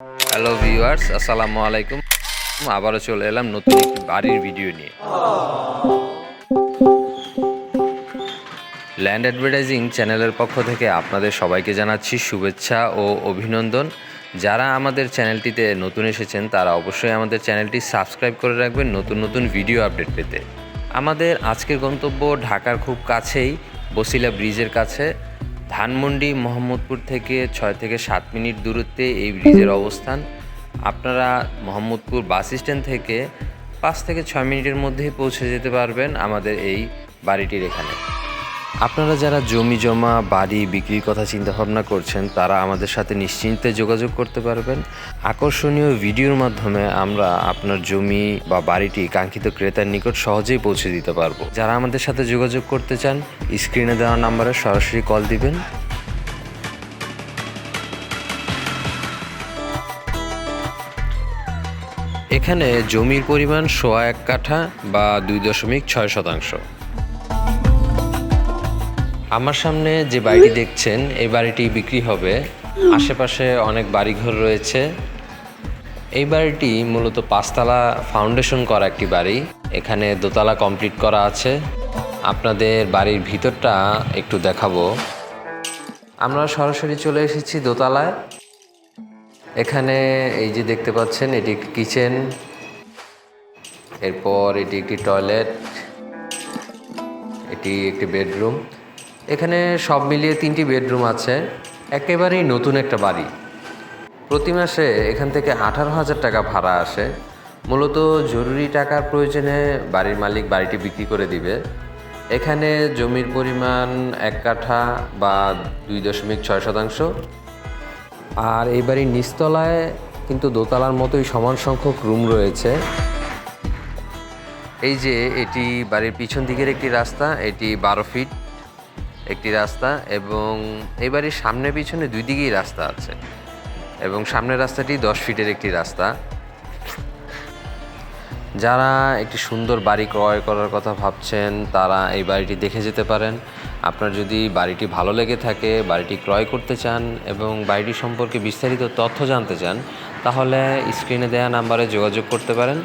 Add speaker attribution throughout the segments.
Speaker 1: Hello viewers আসসালামু আলাইকুম আবারও চলে এলাম নতুন একটি বাড়ির ভিডিও নিয়ে ল্যান্ড অ্যাডভার্টাইজিং চ্যানেলের পক্ষ থেকে আপনাদের সবাইকে জানাচ্ছি শুভেচ্ছা ও অভিনন্দন। যারা আমাদের চ্যানেলটিতে নতুন এসেছেন, তারা অবশ্যই আমাদের চ্যানেলটি সাবস্ক্রাইব করে রাখবেন নতুন নতুন ভিডিও আপডেট পেতে। আমাদের আজকের গন্তব্য ঢাকার খুব কাছেই, বসিলা ব্রিজের কাছে। ধানমন্ডি, মোহাম্মদপুর থেকে ছয় থেকে সাত মিনিট দূরত্বে এই ব্রিজের অবস্থান। আপনারা মোহাম্মদপুর বাস স্ট্যান্ড থেকে পাঁচ থেকে ছয় মিনিটের মধ্যেই পৌঁছে যেতে পারবেন আমাদের এই বাড়িটির এখানে। আপনারা যারা জমি জমা, বাড়ি বিক্রির কথা চিন্তা ভাবনা করছেন, তারা আমাদের সাথে নিশ্চিন্তে যোগাযোগ করতে পারবেন। আকর্ষণীয় ভিডিওর মাধ্যমে আমরা আপনার জমি বা বাড়িটি কাঙ্ক্ষিত ক্রেতার নিকট সহজেই পৌঁছে দিতে পারব। যারা আমাদের সাথে যোগাযোগ করতে চান, স্ক্রিনে দেওয়া নাম্বারে সরাসরি কল দিবেন। এখানে জমির পরিমাণ সোয়া এক কাঠা বা দুই দশমিক ছয় শতাংশ। আমার সামনে যে বাড়িটি দেখছেন, এই বাড়িটি বিক্রি হবে। আশেপাশে অনেক বাড়িঘর রয়েছে। এই বাড়িটি মূলত পাঁচতলা ফাউন্ডেশন করা একটি বাড়ি। এখানে দোতলা কমপ্লিট করা আছে। আপনাদের বাড়ির ভিতরটা একটু দেখাবো। আমরা সরাসরি চলে এসেছি দোতলায়। এখানে এই যে দেখতে পাচ্ছেন, এটি একটি কিচেন। এরপর এটি একটি টয়লেট। এটি একটি বেডরুম। এখানে সব মিলিয়ে তিনটি বেডরুম আছে। একেবারেই নতুন একটা বাড়ি। প্রতি মাসে এখান থেকে আঠারো হাজার টাকা ভাড়া আসে। মূলত জরুরি টাকার প্রয়োজনে বাড়ির মালিক বাড়িটি বিক্রি করে দিবে। এখানে জমির পরিমাণ এক কাঠা বা দুই দশমিক ছয় শতাংশ। আর এই বাড়ির নিচতলায় কিন্তু দোতলার মতোই সমান সংখ্যক রুম রয়েছে। এই যে, এটি বাড়ির পিছন দিকের একটি রাস্তা, এটি বারো ফিট। একটি রাস্তা এবং এই বাড়ির সামনে পিছনে দুই দিকেই রাস্তা আছে এবং সামনের রাস্তাটি দশ ফিটের একটি রাস্তা। যারা একটি সুন্দর বাড়ি ক্রয় করার কথা ভাবছেন, তারা এই বাড়িটি দেখে যেতে পারেন। আপনার যদি বাড়িটি ভালো লেগে থাকে, বাড়িটি ক্রয় করতে চান এবং বাড়িটি সম্পর্কে বিস্তারিত তথ্য জানতে চান, তাহলে স্ক্রিনে দেওয়া নাম্বারে যোগাযোগ করতে পারেন।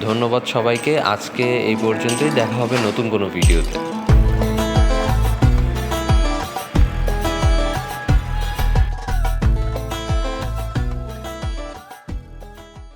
Speaker 1: ধন্যবাদ সবাইকে। আজকে এই পর্যন্তই। দেখা হবে নতুন কোনো ভিডিওতে।